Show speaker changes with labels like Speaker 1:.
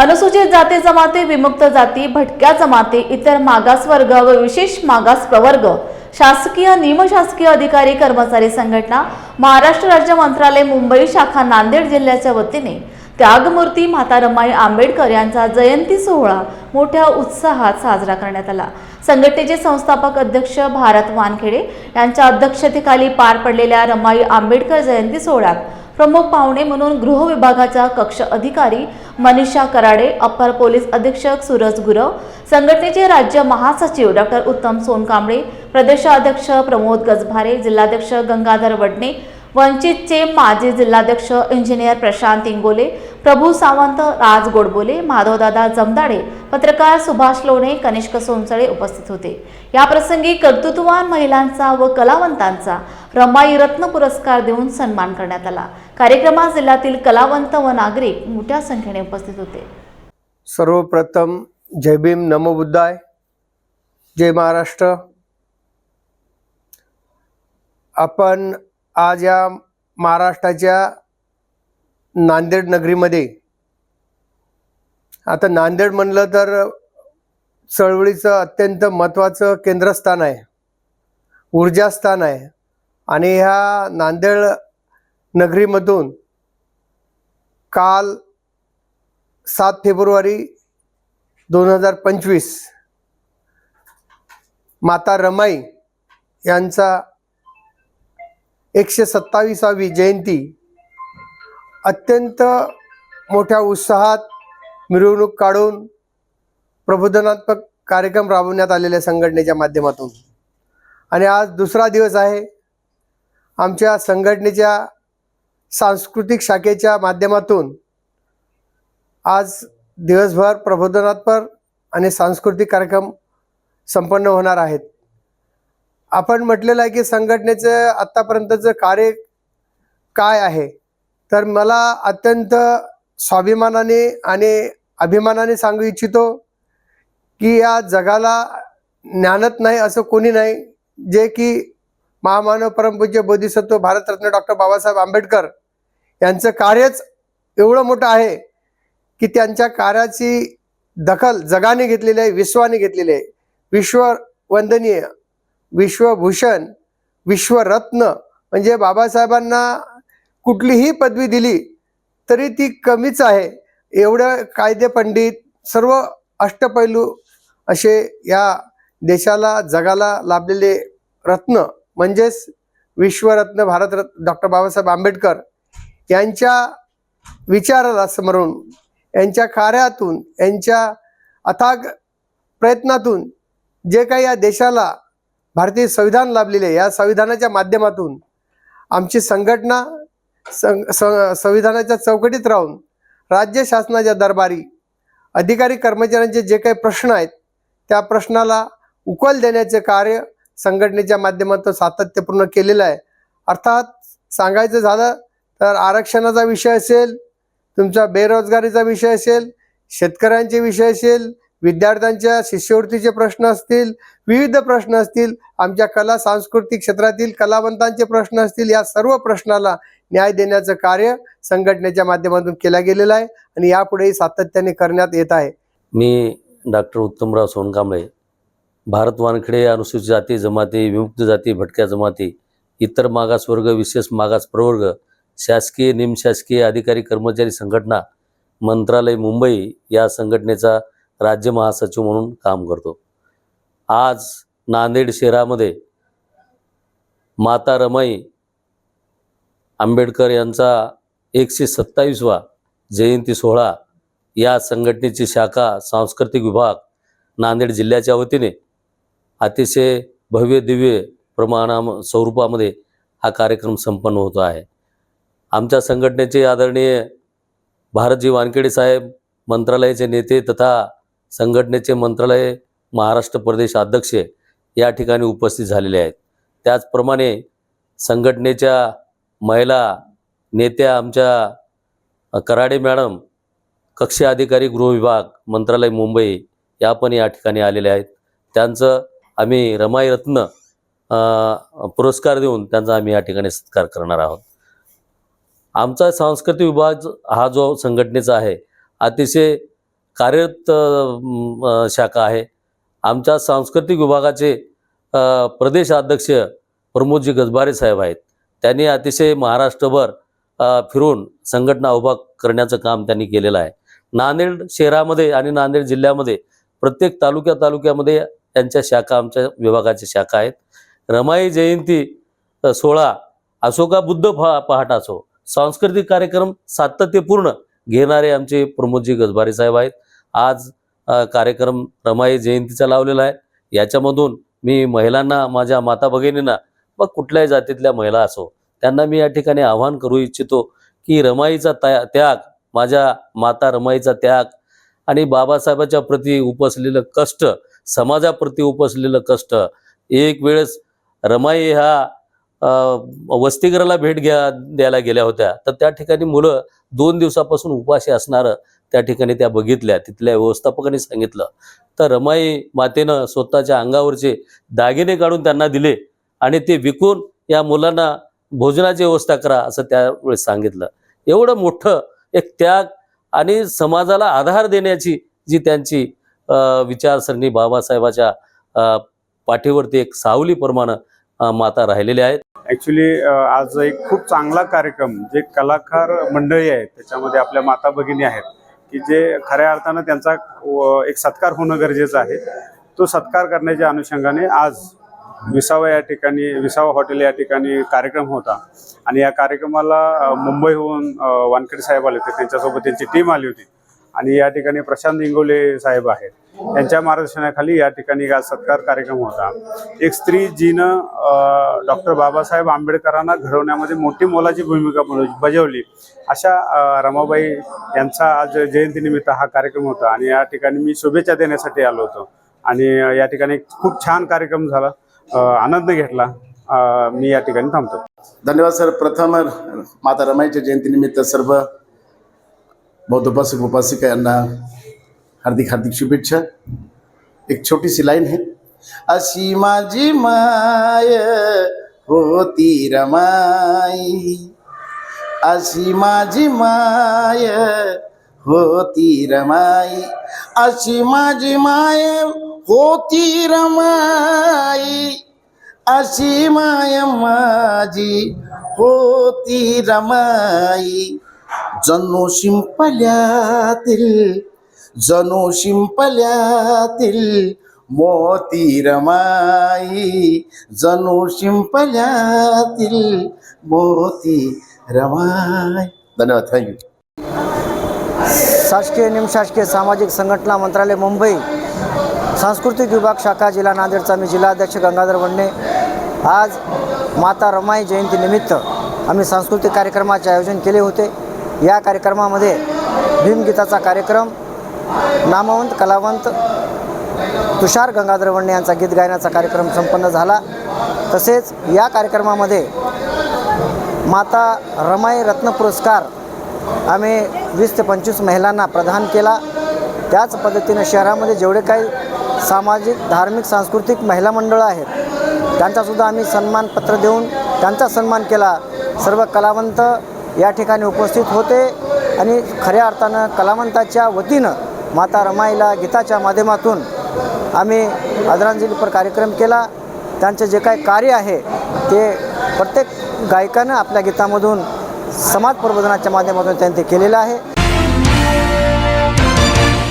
Speaker 1: अनुसूचित जाती जमाती विमुक्त जाती भटक्या जमाती इतर मागास वर्ग व विशेष मागास प्रवर्ग शासकीय निमशासकीय अधिकारी कर्मचारी संघटना महाराष्ट्र राज्य मंत्रालय मुंबई शाखा नांदेड जिल्ह्याच्या वतीने त्यागमूर्ती माता रमाई आंबेडकर यांचा जयंती सोहळा मोठ्या उत्साहात साजरा करण्यात आला. संघटनेचे संस्थापक अध्यक्ष भारत वानखेडे यांच्या अध्यक्षतेखाली पार पडलेल्या रमाई आंबेडकर जयंती सोहळ्यात प्रमुख पाहुणे म्हणून गृह विभागाच्या कक्ष अधिकारी मनीषा कराडे अप्पर पोलीस अधीक्षक सूरज गुरव संघटनेचे राज्य महासचिव डॉक्टर उत्तम सोनकांबळे प्रदेशाध्यक्ष प्रमोद गजभारे जिल्हाध्यक्ष गंगाधर वडणे वंचितचे माजी जिल्हाध्यक्ष इंजिनियर प्रशांत इंगोले प्रभू सावंत राज गोडबोले माधवदादा जमदाडे पत्रकार सुभाष लोणे कनिष्क सोनसळे उपस्थित होते. याप्रसंगी कर्तृत्ववान महिलांचा व कलावंतांचा रमाई रत्न पुरस्कार देऊन सन्मान करण्यात आला. कार्यक्रमात जिल्ह्यातील कलावंत व नागरिक मोठ्या संख्येने उपस्थित होते.
Speaker 2: सर्वप्रथम जय भीम नमो बुद्धाय. जय महाराष्ट्र. आपण आज या महाराष्ट्राच्या नांदेड नगरीमध्ये आता नांदेड म्हणलं तर चळवळीचं अत्यंत महत्त्वाचं केंद्रस्थान आहे ऊर्जास्थान आहे. आणि ह्या नांदेड नगरीमधून काल सात फेब्रुवारी दोन हजार पंचवीस माता रमाई यांचा एकशे सत्तावीसावी जयंती अत्यंत मोठ्या उत्साहात मिरवणूक काढून प्रबोधनात्मक कार्यक्रम राबवण्यात आलेल्या संघटनेच्या माध्यमातून. आणि आज दुसरा दिवस आहे. आमच्या संघटनेच्या सांस्कृतिक शाखेच्या माध्यमातून आज दिवसभर प्रबोधनात्पर आणि सांस्कृतिक कार्यक्रम संपन्न होणार आहेत. आपण म्हटलेलं आहे की संघटनेचं आत्तापर्यंतचं कार्य काय आहे? तर मला अत्यंत स्वाभिमानाने आणि अभिमानाने सांगू इच्छितो की या जगाला ज्ञानत नाही असं कोणी नाही जे की महामानव परमपूज्य बोधिसत्व भारतरत्न डॉक्टर बाबासाहेब आंबेडकर यांचं कार्यच एवढं मोठं आहे की त्यांच्या कार्याची दखल जगाने घेतलेली आहे विश्वाने घेतलेली आहे. विश्ववंदनीय विश्वभूषण विश्वरत्न म्हणजे बाबासाहेबांना कुठलीही पदवी दिली तरी ती कमीच आहे. एवढं कायदे पंडित सर्व अष्टपैलू असे या देशाला जगाला लाभलेले रत्न म्हणजेच विश्वरत्न भारतरत्न डॉक्टर बाबासाहेब आंबेडकर यांच्या विचाराला स्मरून यांच्या कार्यातून यांच्या अथाग प्रयत्नातून जे काही या देशाला भारतीय संविधान लाभलेले आहे, या संविधानाच्या माध्यमातून आमची संघटना सं स- संविधानाच्या चौकटीत राहून राज्य शासनाच्या दरबारी अधिकारी कर्मचाऱ्यांचे जे काही प्रश्न आहेत त्या प्रश्नाला उकल देण्याचे कार्य संघटनेच्या माध्यमातून सातत्यपूर्ण केलेलं आहे. अर्थात सांगायचं झालं तर आरक्षणाचा विषय असेल तुमचा बेरोजगारीचा विषय असेल शेतकऱ्यांचे विषय असेल विद्यार्थ्यांच्या शिष्यवृत्तीचे प्रश्न असतील विविध प्रश्न असतील आमच्या कला सांस्कृतिक क्षेत्रातील कलावंतांचे प्रश्न असतील या सर्व प्रश्नाला न्याय देण्याचं कार्य संघटनेच्या माध्यमातून केलं गेलेलं आहे आणि यापुढेही सातत्याने करण्यात येत आहे.
Speaker 3: मी डॉक्टर उत्तमराव सोनकांबळे भारत वानखेडे अनुसूचित जाती जमाती विमुक्त जाती भटक्या जमाती इतर मागासवर्ग विशेष मागास प्रवर्ग शासकीय निमशासकीय अधिकारी कर्मचारी संघटना मंत्रालय मुंबई या संघटनेचा राज्य महासचिव म्हणून काम करतो. आज नांदेड शहरामध्ये माता रमाई आंबेडकर यांचा एकशे सत्तावीसवा जयंती सोहळा या संघटनेची शाखा सांस्कृतिक विभाग नांदेड जिल्ह्याच्या वतीने अतिशय भव्य दिव्य प्रमाणा स्वरूपामध्ये हा कार्यक्रम संपन्न होतो आहे. आमच्या संघटनेचे आदरणीय भारतजी वानखेडे साहेब मंत्रालयाचे नेते तथा संघटनेचे मंत्रालय महाराष्ट्र प्रदेश अध्यक्ष या ठिकाणी उपस्थित झालेले आहेत. त्याचप्रमाणे संघटनेच्या महिला नेत्या आमच्या कराडे मॅडम कक्ष अधिकारी गृह विभाग मंत्रालय मुंबई या पण या ठिकाणी आलेल्या आहेत. त्यांचं आम्ही रमाई रत्न पुरस्कार देऊन त्यांचा आम्ही या ठिकाणी सत्कार करणार आहोत. आमचा सांस्कृतिक विभाग हा जो संघटनेचा आहे अतिशय कार्यरत शाखा आहे. आमच्या सांस्कृतिक विभागाचे प्रदेश अध्यक्ष प्रमोदजी गजबारे साहेब आहेत. त्यांनी अतिशय महाराष्ट्रभर फिरून संघटना उभा करण्याचं काम त्यांनी केलेलं आहे. नांदेड शहरामध्ये आणि नांदेड जिल्ह्यामध्ये प्रत्येक तालुक्या तालुक्यामध्ये यांच्या शाखा आमच्या विभागाच्या शाखा आहेत. रमाई जयंती सोळा सोहळा असो का बुद्ध पहा पहाट असो सांस्कृतिक कार्यक्रम सातत्यपूर्ण घेणारे आमचे प्रमोदजी गजभारे साहेब आहेत. आज कार्यक्रम रमाई जयंतीचा लावलेला आहे. याच्यामधून मी महिलांना माझ्या माता भगिनींना व कुठल्याही जातीतल्या महिला असो त्यांना मी या ठिकाणी आवाहन करू इच्छितो की रमाईचा त्या त्याग माझ्या माता रमाईचा त्याग आणि बाबासाहेबाच्या प्रती उपसलेलं कष्ट समाजाप्रती उपसलेलं कष्ट. एक वेळेस रमाई ह्या अ, वसतिगृहाला भेट घ्या द्यायला गेल्या होत्या. तर त्या ठिकाणी मुलं दोन दिवसापासून उपाशी असणारं त्या ठिकाणी त्या बघितल्या तिथल्या व्यवस्थापकांनी सांगितलं. तर रमाई मातेनं स्वतःच्या अंगावरचे दागिने काढून त्यांना दिले आणि ते विकून या मुलांना भोजनाची व्यवस्था करा असं त्यावेळेस सांगितलं. एवढं मोठं एक त्याग आणि समाजाला आधार देण्याची जी त्यांची विचारसरणी बाबासाहेबाच्या पाठीवरती एक सावलीप्रमाणे अ, माता राहिलेल्या आहेत.
Speaker 4: ॲक्च्युली आज एक खूप चांगला कार्यक्रम जे कलाकार मंडळी आहेत त्याच्यामध्ये आपल्या माता भगिनी आहेत की जे खऱ्या अर्थानं त्यांचा एक सत्कार होणं गरजेचं आहे. तो सत्कार करण्याच्या अनुषंगाने आज विसावा या ठिकाणी विसावा हॉटेल या ठिकाणी कार्यक्रम होता. आणि या कार्यक्रमाला मुंबईहून वानखेडे साहेब आले होते त्यांच्यासोबत त्यांची टीम आली होती. आणि या ठिकाणी प्रशांत इंगोले साहेब आहेत. त्यांच्या मार्गदर्शनाखाली या ठिकाणी आज सत्कार कार्यक्रम होता. एक स्त्री जिनं डॉक्टर बाबासाहेब आंबेडकरांना घडवण्यामध्ये मोठी मोलाची भूमिका बजावली. अशा रमाबाई यांचा आज जयंतीनिमित्त हा कार्यक्रम होता आणि या ठिकाणी मी शुभेच्छा देण्यासाठी आलो होतो. आणि या ठिकाणी खूप छान कार्यक्रम झाला. आनंद घेतला. मी या ठिकाणी थांबतो.
Speaker 5: धन्यवाद सर. प्रथम माता रमाईच्या जयंतीनिमित्त सर्व बौद्ध उपासक उपासिका यांना हार्दिक हार्दिक शुभेच्छा। एक छोटीशी लाईन आहे अशी माझी माय होती रमाई। अशी माझी माय होती रमाई। अशी माझी माय होती रमाई। अशी माय माझी होती रमाई। जणू शिंपल्यातील जणू शिंपल्यातील मोती रमाई जणू शिंपल्यातील मोती रमाई. धन्यवाद थँक्यू
Speaker 6: शासकीय निमशासकीय सामाजिक संघटना मंत्रालय मुंबई सांस्कृतिक विभाग शाखा जिल्हा नांदेडचा मी जिल्हाध्यक्ष गंगाधर वडणे. आज माता रमाई जयंतीनिमित्त आम्ही सांस्कृतिक कार्यक्रमाचे आयोजन केले होते. या कार्यक्रमामध्ये भीमगीताचा कार्यक्रम नामवंत कलावंत तुषार गंगाधरवणे यांचा गीत गायनाचा कार्यक्रम संपन्न झाला. तसेच या कार्यक्रमामध्ये माता रमाई रत्न पुरस्कार आम्ही वीस ते पंचवीस महिलांना प्रदान केला. त्याच पद्धतीनं शहरामध्ये जेवढे काही सामाजिक धार्मिक सांस्कृतिक महिला मंडळं आहेत त्यांचासुद्धा आम्ही सन्मानपत्र देऊन त्यांचा सन्मान केला. सर्व कलावंत या ठिकाणी उपस्थित होते आणि खऱ्या अर्थानं कलावंताच्या वतीनं माता रमाईला गीताच्या माध्यमातून आम्ही आदरांजलीपर कार्यक्रम केला. त्यांचं जे काही कार्य आहे ते प्रत्येक गायकानं आपल्या गीतामधून समाज प्रबोधनाच्या माध्यमातून त्यांनी केलेलं आहे.